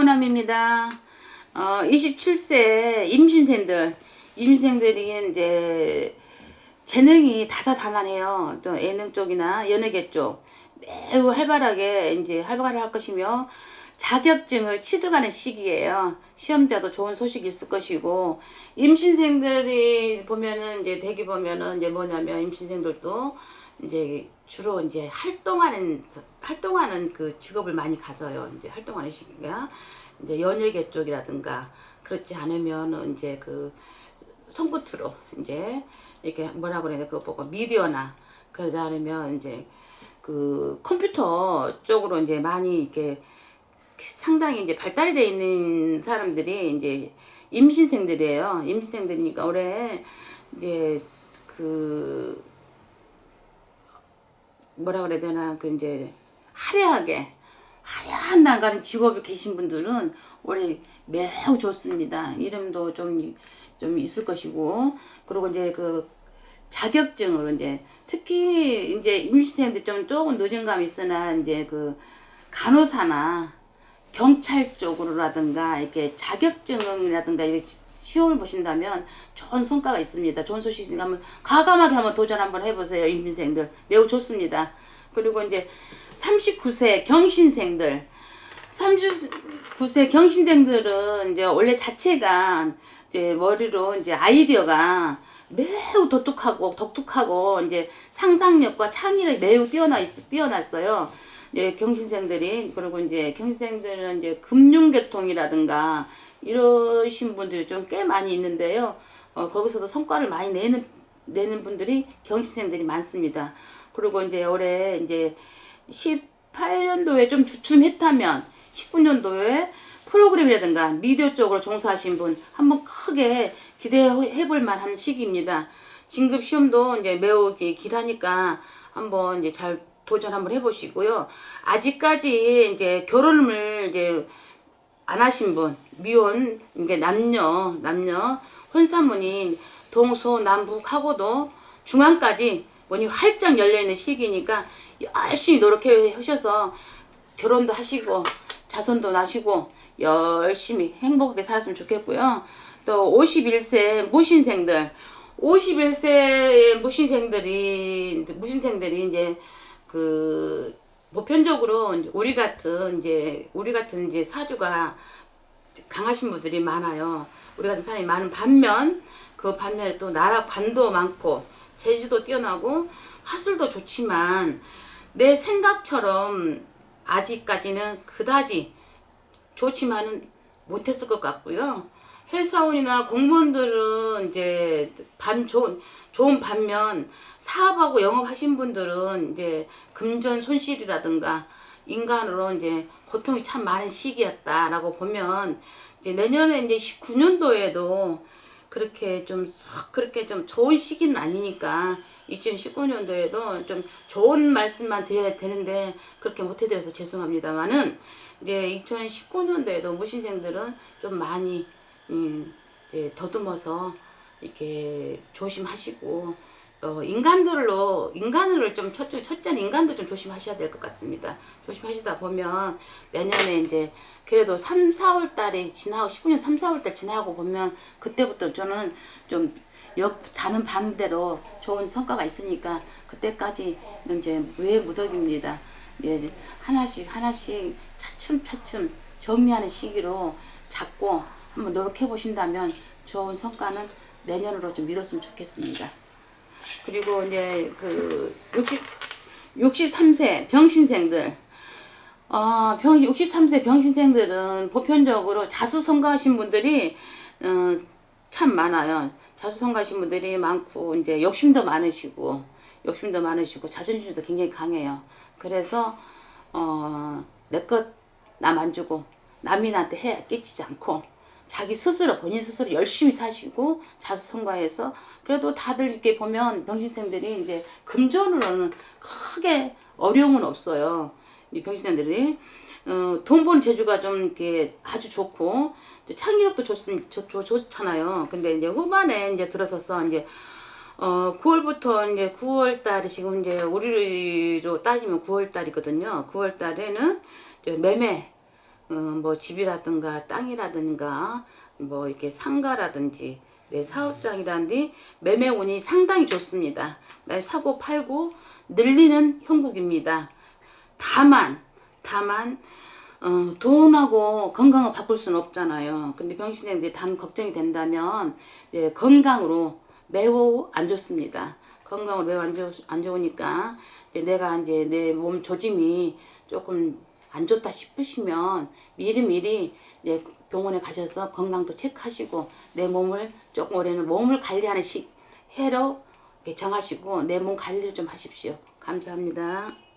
하은함입니다. 어, 27세 임신생들, 임신생들이 이제 재능이 다사다난해요. 또 예능 쪽이나 연예계 쪽 매우 활발하게 이제 활발을 할 것이며 자격증을 취득하는 시기예요. 시험자도 좋은 소식이 있을 것이고 임신생들이 보면은 이제 대기 보면은 이제 뭐냐면 임신생들도 이제 주로 이제 활동하는 활동하는 그 직업을 많이 가져요. 이제 활동하는 시기가 이제 연예계 쪽이라든가 그렇지 않으면은 이제 그 손끝으로 이제 이렇게 뭐라 그래야 돼 그거 보고 미디어나 그러지 않으면 이제 그 컴퓨터 쪽으로 이제 많이 이렇게 상당히 이제 발달이 돼 있는 사람들이 이제 임신생들이에요. 임신생들이니까 올해 이제 그 뭐라 그래야 되나 그 이제 화려하게 화려한 나가는 직업이 계신 분들은 올해 매우 좋습니다. 이름도 좀, 좀 있을 것이고, 그리고 이제 그 자격증으로 이제 특히 이제 임신생들 좀 조금 늦은 감이 있으나 이제 그 간호사나 경찰 쪽으로라든가 이렇게 자격증이라든가 이렇게 시험을 보신다면 좋은 성과가 있습니다. 좋은 소식이 있으니까 한번 과감하게 한번 도전 한번 해보세요. 임신생들 매우 좋습니다. 그리고 이제 39세 경신생들 39세 경신생들은 이제 원래 자체가 이제 머리로 이제 아이디어가 매우 독특하고 독특하고 이제 상상력과 창의력이 매우 뛰어나 있, 뛰어났어요. 이제 경신생들이 그리고 이제 경신생들은 이제 금융계통이라든가 이러신 분들이 좀 꽤 많이 있는데요. 어, 거기서도 성과를 많이 내는 내는 분들이 경신생들이 많습니다. 그리고 이제 올해 이제 18년도에 좀 주춤했다면 19년도에 프로그램이라든가 미디어 쪽으로 종사하신 분 한번 크게 기대해 볼 만한 시기입니다. 진급 시험도 이제 매우 길하니까 한번 이제 잘 도전 한번 해보시고요. 아직까지 이제 결혼을 이제 안 하신 분, 미혼, 이게 남녀, 남녀, 혼사문이 동서 남북하고도 중앙까지 문이 활짝 열려있는 시기니까 열심히 노력해 하셔서 결혼도 하시고 자손도 나시고 열심히 행복하게 살았으면 좋겠고요. 또 51세 무신생들 51세의 무신생들이 무신생들이 이제 그 보편적으로 우리 같은 이제 우리 같은 이제 사주가 강하신 분들이 많아요. 우리 같은 사람이 많은 반면 그 반면에 또 나라 관도 많고 재주도 뛰어나고 화술도 좋지만 내 생각처럼 아직까지는 그다지 좋지만은 못했을 것 같고요. 회사원이나 공무원들은 이제 반 좋은 좋은 반면 사업하고 영업하신 분들은 이제 금전 손실이라든가 인간으로 이제 고통이 참 많은 시기였다라고 보면 이제 내년에 이제 19년도에도 그렇게 좀썩 그렇게 좀 좋은 시기는 아니니까 2019년도에도 좀 좋은 말씀만 드려야 되는데 그렇게 못 해드려서 죄송합니다만은 이제 2019년도에도 무신생들은 좀 많이 음 이제 더듬어서 이렇게 조심하시고 어, 인간들로 인간을 좀 첫째 첫째는 인간도 좀 조심하셔야 될 것 같습니다. 조심하시다 보면 내년에 이제 그래도 3, 4월 달에 지나고 19년 3, 4월 달 지나고 보면 그때부터 저는 좀 역, 다른 반대로 좋은 성과가 있으니까 그때까지 이제 왜 무덕입니다. 예, 하나씩 하나씩 차츰차츰 정리하는 시기로 잡고 한번 노력해 보신다면 좋은 성과는 내년으로 좀 미뤘으면 좋겠습니다. 그리고 이제 그 60, 63세 병신생들 어, 병, 63세 병신생들은 보편적으로 자수성가하신 분들이 어, 참 많아요. 자수성가하신 분들이 많고 이제 욕심도 많으시고 욕심도 많으시고 자존심도 굉장히 강해요. 그래서 어, 내 것 남 안 주고 남인한테 해 끼치지 않고 자기 스스로 본인 스스로 열심히 사시고 자수성가해서 그래도 다들 이렇게 보면 병신생들이 이제 금전으로는 크게 어려움은 없어요. 이 병신생들이 어, 돈 버는 재주가 좀 이렇게 아주 좋고 창의력도 좋, 좋, 좋, 좋잖아요. 근데 이제 후반에 이제 들어서서 이제 어 9월부터 이제 9월 달에 지금 이제 우리로 따지면 9월 달이거든요. 9월 달에는 매매 어, 뭐 집이라든가 땅이라든가 뭐 이렇게 상가라든지 내 사업장이라든지 매매운이 상당히 좋습니다. 매 사고 팔고 늘리는 형국입니다. 다만 다만 어, 돈하고 건강을 바꿀 수는 없잖아요. 근데 병신행들이 단 걱정이 된다면 예, 건강으로 매우 안 좋습니다. 건강으로 매우 안, 좋, 안 좋으니까 이제 내가 이제 내 몸 조짐이 조금 안 좋다 싶으시면 미리미리 이제 병원에 가셔서 건강도 체크하시고 내 몸을 조금 올해는 몸을 관리하는 식 해로 정하시고 내 몸 관리를 좀 하십시오. 감사합니다.